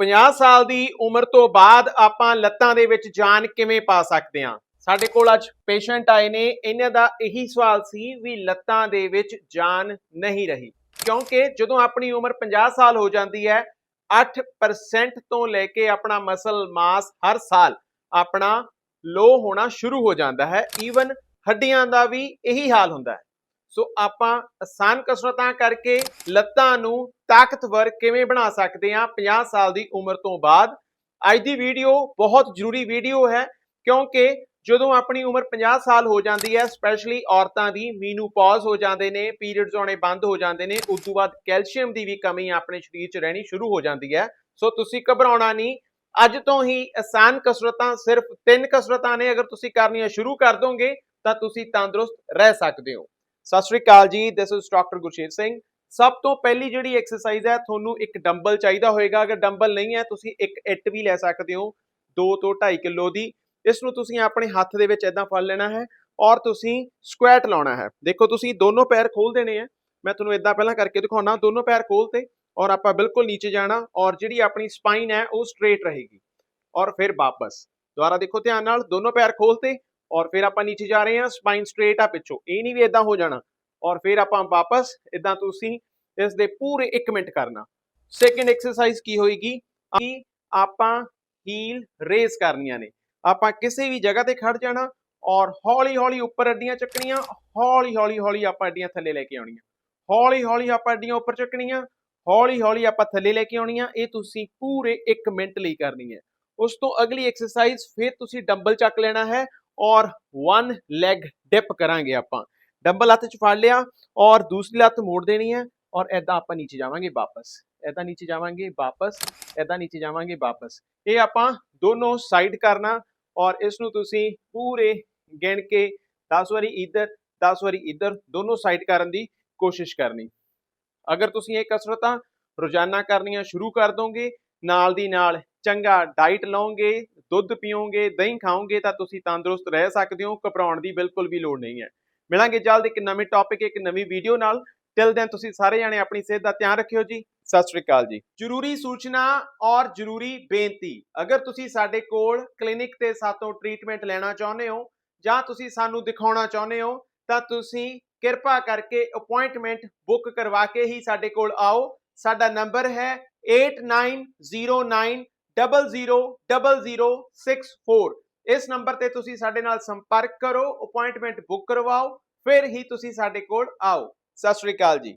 50 ਸਾਲ ਦੀ ਉਮਰ ਤੋਂ ਬਾਅਦ ਆਪਾਂ ਲੱਤਾਂ ਦੇ ਵਿੱਚ ਜਾਨ ਕਿਵੇਂ ਪਾ ਸਕਦੇ ਹਾਂ? ਸਾਡੇ ਕੋਲ ਅੱਜ ਪੇਸ਼ੈਂਟ ਆਏ ਨੇ। ਇਹਨਾਂ ਦਾ ਇਹੀ ਸਵਾਲ ਸੀ ਵੀ ਲੱਤਾਂ ਦੇ ਵਿੱਚ ਜਾਨ ਨਹੀਂ ਰਹੀ। ਕਿਉਂਕਿ ਜਦੋਂ ਆਪਣੀ ਉਮਰ 50 ਸਾਲ ਹੋ ਜਾਂਦੀ ਹੈ 8% ਤੋਂ ਲੈ ਕੇ ਆਪਣਾ ਮਸਲ ਮਾਸ ਹਰ ਸਾਲ ਆਪਣਾ ਲੋ ਹੋਣਾ ਸ਼ੁਰੂ ਹੋ ਜਾਂਦਾ ਹੈ। ਈਵਨ ਹੱਡੀਆਂ ਦਾ ਵੀ ਇਹੀ ਹਾਲ ਹੁੰਦਾ ਹੈ। ਸੋ ਆਪਾਂ ਆਸਾਨ ਕਸਰਤਾਂ ਕਰਕੇ ਲੱਤਾਂ ਨੂੰ ਤਾਕਤਵਰ ਕਿਵੇਂ ਬਣਾ ਸਕਦੇ ਹਾਂ 50 ਸਾਲ ਦੀ ਉਮਰ ਤੋਂ ਬਾਅਦ। ਅੱਜ ਦੀ ਵੀਡੀਓ ਬਹੁਤ ਜ਼ਰੂਰੀ ਵੀਡੀਓ ਹੈ ਕਿਉਂਕਿ ਜਦੋਂ ਆਪਣੀ ਉਮਰ 50 ਸਾਲ ਹੋ ਜਾਂਦੀ ਹੈ ਸਪੈਸ਼ਲੀ ਔਰਤਾਂ ਦੀ ਮੀਨੂਪੌਜ਼ ਹੋ ਜਾਂਦੇ ਨੇ ਪੀਰੀਅਡਸ ਆਉਣੇ ਬੰਦ ਹੋ ਜਾਂਦੇ ਨੇ, ਉਸ ਤੋਂ ਬਾਅਦ ਕੈਲਸ਼ੀਅਮ ਦੀ ਵੀ ਕਮੀ ਆਪਣੇ ਸਰੀਰ 'ਚ ਰਹਿਣੀ ਸ਼ੁਰੂ ਹੋ ਜਾਂਦੀ ਹੈ। ਸੋ ਤੁਸੀਂ ਘਬਰਾਉਣਾ ਨਹੀਂ, ਅੱਜ ਤੋਂ ਹੀ ਆਸਾਨ ਕਸਰਤਾਂ ਸਿਰਫ ਤਿੰਨ ਕਸਰਤਾਂ ਨੇ, ਅਗਰ ਤੁਸੀਂ ਕਰਨੀਆਂ ਸ਼ੁਰੂ ਕਰ ਦੋਗੇ ਤਾਂ ਤੁਸੀਂ ਤੰਦਰੁਸਤ ਰਹਿ ਸਕਦੇ ਹੋ। ਸਤਿ ਸ਼੍ਰੀ ਅਕਾਲ ਜੀ this is doctor Gursher Singh. ਸਭ ਤੋਂ ਪਹਿਲੀ ਜਿਹੜੀ ਐਕਸਰਸਾਈਜ਼ ਹੈ, ਤੁਹਾਨੂੰ ਇੱਕ ਡੰਬਲ ਚਾਹੀਦਾ ਹੋਏਗਾ। ਅਗਰ ਡੰਬਲ ਨਹੀਂ ਹੈ, ਤੁਸੀਂ ਇੱਕ ਇੱਟ ਵੀ ਲੈ ਸਕਦੇ ਹੋ 2 ਤੋਂ 2.5 ਕਿਲੋ ਦੀ। ਇਸ ਨੂੰ ਤੁਸੀਂ ਆਪਣੇ ਹੱਥ ਦੇ ਵਿੱਚ ਇਦਾਂ ਫੜ ਲੈਣਾ ਹੈ ਔਰ ਤੁਸੀਂ ਸਕੁਐਟ ਲਾਉਣਾ ਹੈ। ਦੇਖੋ, ਤੁਸੀਂ ਦੋਨੋਂ ਪੈਰ ਖੋਲ ਦੇਣੇ ਆ ਮੈਂ ਤੁਹਾਨੂੰ ਇਦਾਂ ਪਹਿਲਾਂ ਕਰਕੇ ਦਿਖਾਉਣਾ, ਦੋਨੋਂ ਪੈਰ ਖੋਲ ਤੇ ਔਰ ਆਪਾਂ ਬਿਲਕੁਲ ਨੀਚੇ ਜਾਣਾ ਔਰ ਜਿਹੜੀ ਆਪਣੀ ਸਪਾਈਨ ਹੈ, ਉਹ ਸਟ੍ਰੇਟ ਰਹੇਗੀ। ਔਰ ਫਿਰ ਵਾਪਸ। ਦੁਬਾਰਾ ਦੇਖੋ, ਧਿਆਨ ਨਾਲ, ਦੋਨੋਂ ਪੈਰ ਖੋਲ ਤੇ ਔਰ ਫਿਰ ਆਪਾਂ ਨੀਚੇ ਜਾ ਰਹੇ ਹਾਂ ਸਪਾਈਨ ਸਟ੍ਰੇਟ ਆ ਪਿੱਛੋਂ। ਇਹ ਨਹੀਂ ਵੀ ਇਦਾਂ ਹੋ ਜਾਣਾ। ਔਰ ਫਿਰ ਆਪਾਂ ਵਾਪਸ ਇਦਾਂ ਤੁਸੀਂ ਇਸ ਦੇ ਪੂਰੇ 1 ਮਿੰਟ ਕਰਨਾ। ਸੈਕਿੰਡ ਐਕਸਰਸਾਈਜ਼ ਕੀ ਹੋਏਗੀ? ਕਿ ਆਪਾਂ ਹੀਲ ਰੇਜ਼ ਕਰਨੀਆਂ ਨੇ। ਆਪਾਂ ਕਿਸੇ ਵੀ ਜਗ੍ਹਾ ਤੇ ਖੜ ਜਾਣਾ ਔਰ ਹੌਲੀ ਹੌਲੀ ਉੱਪਰ ਅੱਡੀਆਂ ਚੱਕਣੀਆਂ ਹੌਲੀ ਹੌਲੀ ਹੌਲੀ ਆਪਾਂ ਅੱਡੀਆਂ ਥੱਲੇ ਲੈ ਕੇ ਆਉਣੀਆਂ। ਹੌਲੀ ਹੌਲੀ ਆਪਾਂ ਅੱਡੀਆਂ ਉੱਪਰ ਚੱਕਣੀਆਂ ਹੌਲੀ ਹੌਲੀ ਆਪਾਂ ਥੱਲੇ ਲੈ ਕੇ ਆਉਣੀਆਂ। ਇਹ ਤੁਸੀਂ ਪੂਰੇ 1 ਮਿੰਟ ਲਈ ਕਰਨੀ ਹੈ। ਉਸ ਤੋਂ ਅਗਲੀ ਐਕਸਰਸਾਈਜ਼ ਫਿਰ ਤੁਸੀਂ ਡੰਬਲ ਚੱਕ ਲੈਣਾ ਹੈ ਔਰ ਵਨ ਲੈਗ ਡਿਪ ਕਰਾਂਗੇ ਆਪਾਂ। ਡੰਬਲ ਹੱਥ 'ਚ ਫੜ ਲਿਆ ਔਰ ਦੂਸਰੀ ਲੱਤ ਮੋੜ ਦੇਣੀ ਹੈ ਔਰ ਐਦਾਂ ਆਪਾਂ ਨੀਚੇ ਜਾਵਾਂਗੇ ਵਾਪਸ। ਐਦਾਂ ਨੀਚੇ ਜਾਵਾਂਗੇ ਵਾਪਸ ਐਦਾਂ ਨੀਚੇ ਜਾਵਾਂਗੇ ਵਾਪਸ। ਇਹ ਆਪਾਂ ਦੋਨੋਂ ਸਾਈਡ ਕਰਨਾ ਔਰ ਇਸ ਨੂੰ ਤੁਸੀਂ ਪੂਰੇ ਗਿਣ ਕੇ 10 ਵਾਰੀ ਇੱਧਰ 10 ਵਾਰੀ ਇੱਧਰ ਦੋਨੋਂ ਸਾਈਡ ਕਰਨ ਦੀ ਕੋਸ਼ਿਸ਼ ਕਰਨੀ। ਅਗਰ ਤੁਸੀਂ ਇਹ ਕਸਰਤਾਂ ਰੋਜ਼ਾਨਾ ਕਰਨੀਆਂ ਸ਼ੁਰੂ ਕਰ ਦੋਗੇ, ਨਾਲ ਦੀ ਨਾਲ ਚੰਗਾ ਡਾਈਟ ਲਓਗੇ ਦੁੱਧ ਪੀਓਗੇ, ਦਹੀਂ ਖਾਓਗੇ ਤਾਂ ਤੁਸੀਂ ਤੰਦਰੁਸਤ ਰਹਿ ਸਕਦੇ ਹੋ, ਘਬਰਾਉਣ ਦੀ ਬਿਲਕੁਲ ਵੀ ਲੋੜ ਨਹੀਂ ਹੈ। ਮਿਲਾਂਗੇ ਜਲਦ ਇੱਕ ਨਵੇਂ ਟੌਪਿਕ ਇੱਕ ਨਵੀਂ ਵੀਡੀਓ ਨਾਲ। ਟਿਲ ਦੈਨ ਤੁਸੀਂ ਸਾਰੇ ਜਾਣੇ ਆਪਣੀ ਸਿਹਤ ਦਾ ਧਿਆਨ ਰੱਖਿਓ ਜੀ। ਸਤਿ ਸ਼੍ਰੀ ਅਕਾਲ ਜੀ। ਜ਼ਰੂਰੀ ਸੂਚਨਾ ਔਰ ਜ਼ਰੂਰੀ ਬੇਨਤੀ। ਅਗਰ ਤੁਸੀਂ ਸਾਡੇ ਕੋਲ ਕਲੀਨਿਕ ਤੇ ਸਾਤੋਂ ਟ੍ਰੀਟਮੈਂਟ ਲੈਣਾ ਚਾਹੁੰਦੇ ਹੋ ਜਾਂ ਤੁਸੀਂ ਸਾਨੂੰ ਦਿਖਾਉਣਾ ਚਾਹੁੰਦੇ ਹੋ, ਤਾਂ ਤੁਸੀਂ ਕਿਰਪਾ ਕਰਕੇ ਅਪਾਇੰਟਮੈਂਟ ਬੁੱਕ ਕਰਵਾ ਕੇ ਹੀ ਸਾਡੇ ਕੋਲ ਆਓ। ਸਾਡਾ ਨੰਬਰ ਹੈ 8909000064 ਇਸ ਨੰਬਰ ਤੇ ਤੁਸੀਂ ਸਾਡੇ ਨਾਲ ਸੰਪਰਕ ਕਰੋ ਅਪਾਇੰਟਮੈਂਟ ਬੁੱਕ ਕਰਵਾਓ, ਫਿਰ ਹੀ ਤੁਸੀਂ ਸਾਡੇ ਕੋਲ ਆਓ। ਸਤਿ ਸ਼੍ਰੀ ਅਕਾਲ ਜੀ।